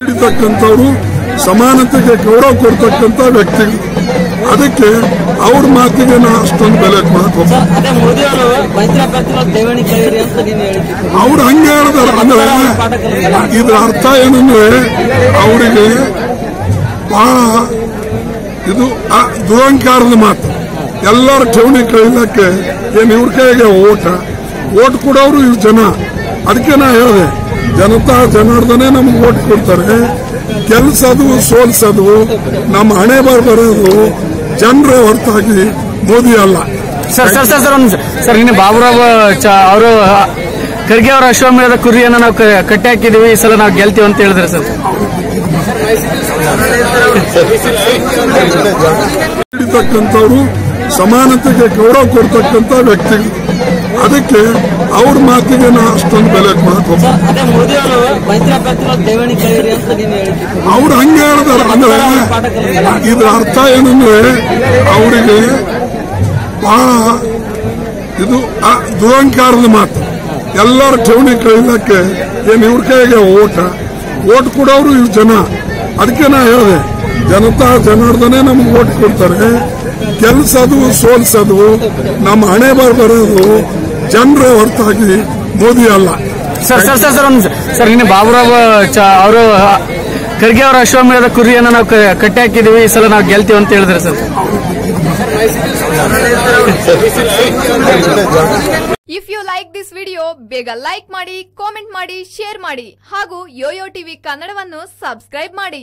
ದುಡಿತಕ್ಕಂಥವ್ರು ಸಮಾನತೆಗೆ ಗೌರವ ಕೊಡ್ತಕ್ಕಂಥ ವ್ಯಕ್ತಿಗಳು ಅದಕ್ಕೆ ಅವ್ರ ಮಾತಿಗೆ ನಾ ಅಷ್ಟೊಂದು ಬೆಲೆ ಅವರು ಹಂಗೆ ಹೇಳಿದಾರೆ ಅಂದ್ರೆ ಇದ್ರ ಅರ್ಥ ಏನಂದ್ರೆ ಅವರಿಗೆ ಬಹಳ ಇದು ದುರಂಕಾರದ ಮಾತು. ಎಲ್ಲರ ಠೇವಣಿ ಕಳಿಲಕ್ಕೆ ಏನ್ ಇವ್ರ ಕೈಗೆ ಓಟ? ಓಟ್ ಕೊಡೋರು ಇವ್ ಜನ. ಅದಕ್ಕೆ ನಾ ಹೇಳಿದೆ ಜನತಾ ಜನಾರ್ದನೇ ನಮ್ಗೆ ಓಟ್ ಕೊಡ್ತಾರೆ. ಗೆಲ್ಸೋದು ಸೋಲ್ಸೋದು ನಮ್ಮ ಹಣೆ ಬರ ಬರೋದು ಜನರ ಹೊರತಾಗಿ ಮೋದಿ ಅಲ್ಲ. ಸರ್ ಸರ್ ಸರ್ ಸರ್ ಒಂದು ಸರ್ ನಿನ್ನೆ ಬಾಬುರಾವ್ ಅವರು ಖರ್ಗೆ ಅವರ ಅಶ್ವಮೇಧದ ಕುರಿಯನ್ನು ನಾವು ಕಟ್ಟಿ ಹಾಕಿದೀವಿ ಈ ಸಲ ನಾವು ಗೆಲ್ತೀವಿ ಅಂತ ಹೇಳಿದ್ರೆ ಸರ್. ಹಿಡಿತಕ್ಕಂಥವ್ರು ಸಮಾನತೆಗೆ ಗೌರವ ಕೊಡ್ತಕ್ಕಂಥ ವ್ಯಕ್ತಿ. ಅದಕ್ಕೆ ಅವ್ರ ಮಾತಿಗೆ ನಾ ಅಷ್ಟೊಂದು ಬೆಲೆ ಅವರು ಹಂಗೆ ಹೇಳ್ದಾರ. ಅಂದ್ರೆ ಇದ್ರ ಅರ್ಥ ಏನಂದ್ರೆ ಅವರಿಗೆ ಬಹಳ ಇದು ದುರಂಕಾರದ ಮಾತು. ಎಲ್ಲರ ಠೇವಣಿ ಕಳಿಲಕ್ಕೆ ಏನ್ ಇವ್ರ ಕೈಗೆ ಓಟ? ಓಟ್ ಕೊಡೋರು ಇವ್ ಜನ. ಅದಕ್ಕೆ ನಾ ಹೇಳಿದೆ. ಜನತಾ ಜನಾರ್ದನೆ ನಮ್ಗೆ ಓಟ್ ಕೊಡ್ತಾರೆ. ಕೆಲಸದು ಸೋಲ್ಸೋದು ನಮ್ಮ ಹಣೆ ಬರ ಬರೋದು ಜನರ ಹೊರತಾಗಿ ಮೋದಿ ಅಲ್ಲ. ಸರ್ ಸರ್ ಸರ್ ಸರ್ ನಿನ್ನೆ ಬಾಬುರಾವ್ ಅವರು ಖರ್ಗೆ ಅವರ ಅಶ್ವಮೇಧ ಕುರಿಯನ್ನ ನಾವು ಕಟ್ಟಿ ಹಾಕಿದೀವಿ. ಈ ಸಲ ನಾವು ಗೆಲ್ತೀವಿ ಅಂತ ಹೇಳಿದ್ರೆ sir. If you like this video ಬೇಗ ಲೈಕ್ ಮಾಡಿ ಕಾಮೆಂಟ್ ಮಾಡಿ ಶೇರ್ ಮಾಡಿ. ಹಾಗೂ ಯೋಯೋ ಟಿವಿ ಕನ್ನಡವನ್ನು ಸಬ್ಸ್ಕ್ರೈಬ್ ಮಾಡಿ.